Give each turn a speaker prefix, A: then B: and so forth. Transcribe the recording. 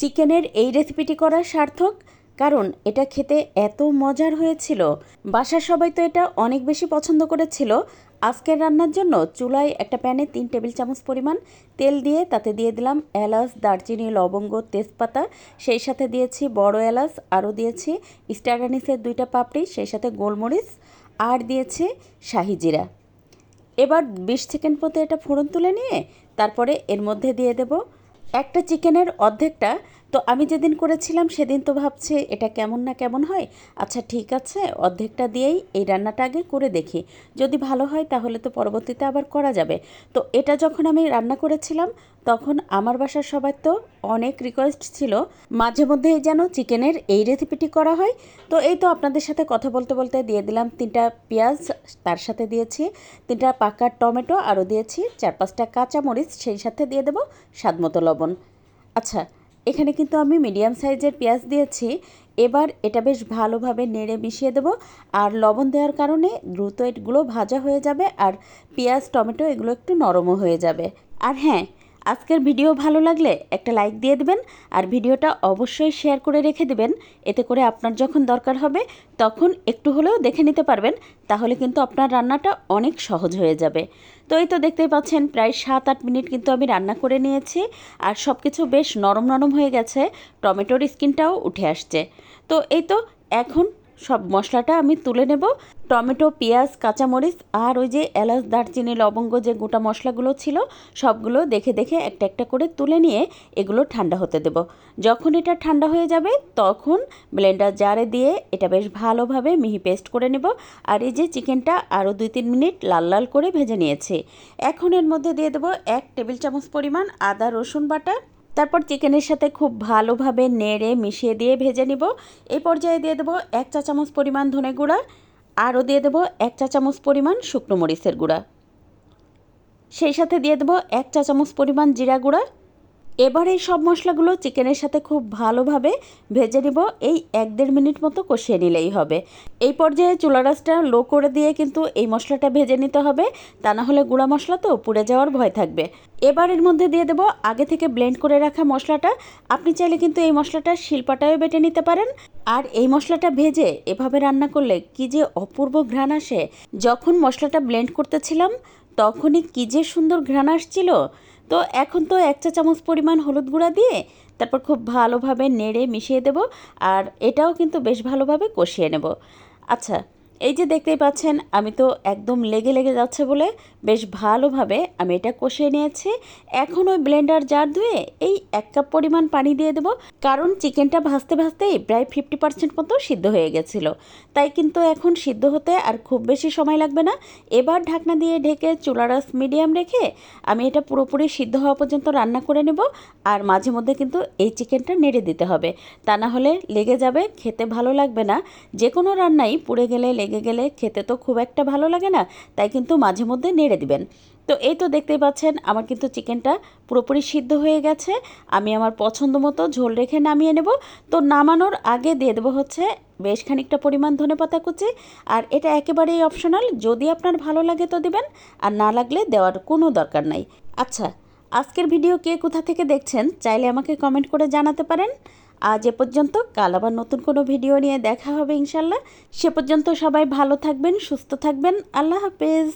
A: চিকেনের এই রেসিপিটি করা সার্থক, কারণ এটা খেতে এত মজার হয়েছিল। বাসার সবাই তো এটা অনেক বেশি পছন্দ করেছিল। আজকের রান্নার জন্য চুলায় একটা প্যানে তিন টেবিল চামচ পরিমাণ তেল দিয়ে তাতে দিয়ে দিলাম এলাচ, দারচিনি, লবঙ্গ, তেজপাতা, সেই সাথে দিয়েছি বড় এলাচ, আরও দিয়েছি স্টার আনিসের দুইটা পাপড়ি, সেই সাথে গোলমরিচ, আর দিয়েছি শাহি জিরা। এবার বিশ সেকেন্ড পথে এটা ফোড়ন তুলে নিয়ে তারপরে এর মধ্যে দিয়ে দেব একটা চিকেনের অর্ধেকটা তো আমি যেদিন করেছিলাম, সেদিন তো ভাবছে, এটা কেমন না কেমন হয়? আচ্ছা ঠিক আছে, অর্ধেকটা দিয়েই এই রান্নাটা আগে করে দেখি। যদি ভালো হয়, তাহলে তো পরবর্তীতে আবার করা যাবে। তো এটা যখন আমি রান্না করেছিলাম, তখন আমার বাসার সবার তো অনেক রিকোয়েস্ট ছিল। মাঝে মধ্যেই যেন চিকেনের এই রেসিপিটি করা হয়। তো এই তো আপনাদের সাথে কথা বলতে বলতে দিয়ে দিলাম তিনটা পেঁয়াজ, তার সাথে দিয়েছি তিনটা পাকা টমেটো, আরও দিয়েছি চার পাঁচটা কাঁচামরিচ, সেই সাথে দিয়ে দেবো স্বাদ মতো লবণ। আচ্ছা এখানে কিন্তু আমি মিডিয়াম সাইজের পেঁয়াজ দিয়েছি। এবার এটা বেশ ভালোভাবে নেড়ে মিশিয়ে দেব। আর লবণ দেওয়ার কারণে দ্রুত এগুলো ভাজা হয়ে যাবে আর পেঁয়াজ, টমেটো এগুলো একটু নরমও হয়ে যাবে। আর হ্যাঁ আজকের ভিডিও ভালো লাগলে একটা লাইক দিয়ে দেবেন আর ভিডিওটা অবশ্যই শেয়ার করে রেখে দেবেন। এতে করে আপনার যখন দরকার হবে, তখন একটু হলেও দেখে নিতে পারবেন। তাহলে কিন্তু আপনার রান্নাটা অনেক সহজ হয়ে যাবে। তো এই তো দেখতেই পাচ্ছেন, প্রায় সাত আট মিনিট কিন্তু আমি রান্না করে নিয়েছি আর সব কিছু বেশ নরম নরম হয়ে গেছে। টমেটোর স্কিনটাও উঠে আসছে। তো এই তো এখন সব মশলাটা আমি তুলে নেব। টমেটো, পেঁয়াজ, কাঁচামরিচ আর ওই যে এলাচ, দারচিনি, লবঙ্গ যে গোটা মশলাগুলো ছিল, সবগুলো দেখে দেখে একটা একটা করে তুলে নিয়ে এগুলো ঠান্ডা হতে দেব। যখন এটা ঠান্ডা হয়ে যাবে, তখন ব্লেন্ডার জারে দিয়ে এটা বেশ ভালোভাবে মিহি পেস্ট করে নেব। আর এই যে চিকেনটা আরও দুই তিন মিনিট লাল লাল করে ভেজে নিয়েছি। এখন এর মধ্যে দিয়ে দেবো এক টেবিল চামচ পরিমাণ আদা, রসুন বাটা তারপর চিকেনের সাথে খুব ভালোভাবে নেড়ে মিশিয়ে দিয়ে ভেজে নিব। এই পর্যায়ে দিয়ে দেবো এক চা চামচ পরিমাণ ধনে গুঁড়া, আরও দিয়ে দেবো এক চা চামচ পরিমাণ শুকনো মরিচের গুঁড়া। সেই সাথে দিয়ে দেবো এক চা চামচ পরিমাণ জিরা গুঁড়া এবার এই সব মশলাগুলো চিকেনের সাথে খুব ভালোভাবে ভেজে নিব। এই এক দেড় মিনিট মতো কষিয়ে নিলেই হবে। এই পর্যায়ে চুলা রাসটা লো করে দিয়ে কিন্তু এই মশলাটা ভেজে নিতে হবে। তা না হলে গুঁড়া মশলা তো পুড়ে যাওয়ার ভয় থাকবে। এবার এর মধ্যে দিয়ে দেবো আগে থেকে ব্লেন্ড করে রাখা মশলাটা। আপনি চাইলে কিন্তু এই মশলাটা শিল্পাটাও বেটে নিতে পারেন। আর এই মশলাটা ভেজে এভাবে রান্না করলে কি যে অপূর্ব ঘ্রাণ আসে। যখন মশলাটা ব্লেন্ড করতেছিলাম, তখনই কী যে সুন্দর ঘ্রাণ আসছিল। তো এখন তো এক চা চামচ পরিমাণ হলুদ গুঁড়া দিয়ে তারপর খুব ভালোভাবে নেড়ে মিশিয়ে দেব আর এটাও কিন্তু বেশ ভালোভাবে কষিয়ে নেব। আচ্ছা এই যে দেখতেই পাচ্ছেন, আমি তো একদম লেগে লেগে যাচ্ছে বলে বেশ ভালোভাবে আমি এটা কষিয়ে নিয়েছি। এখন ওই ব্লেন্ডার জার ধুয়ে এই এক কাপ পরিমাণ পানি দিয়ে দেবো, কারণ চিকেনটা ভাজতে ভাজতেই প্রায় ফিফটি পার্সেন্ট মতো সিদ্ধ হয়ে গেছিল। তাই কিন্তু এখন সিদ্ধ হতে আর খুব বেশি সময় লাগবে না। এবার ঢাকনা দিয়ে ঢেকে চুলারাস মিডিয়াম রেখে আমি এটা পুরোপুরি সিদ্ধ হওয়া পর্যন্ত রান্না করে নেব, আর মাঝে মধ্যে কিন্তু এই চিকেনটা নেড়ে দিতে হবে। তা না হলে লেগে যাবে, খেতে ভালো লাগবে না। যে কোনো রান্নাই পুড়ে গেলে লেগে গেলে খেতে তো খুব একটা ভালো লাগে না, তাই কিন্তু মাঝে মধ্যে নেড়ে দিবেন। তো এই তো দেখতেই পাচ্ছেন, আমার কিন্তু চিকেনটা পুরোপুরি সিদ্ধ হয়ে গেছে, আমি আমার পছন্দ মতো ঝোল রেখে নামিয়ে নেব। তো নামানোর আগে দিয়ে দেবো হচ্ছে বেশ খানিকটা পরিমাণ ধনে পাতা কুচি, আর এটা একেবারেই অপশনাল, যদি আপনার ভালো লাগে তো দেবেন, আর না লাগলে দেওয়ার কোনো দরকার নাই। আচ্ছা আজকের ভিডিও কে কোথা থেকে দেখছেন, চাইলে আমাকে কমেন্ট করে জানাতে পারেন। আজ এ পর্যন্ত। কাল আবার নতুন কোনো ভিডিও নিয়ে দেখা হবে ইনশাল্লাহ। সে পর্যন্ত সবাই ভালো থাকবেন, সুস্থ থাকবেন। আল্লাহ হাফেজ।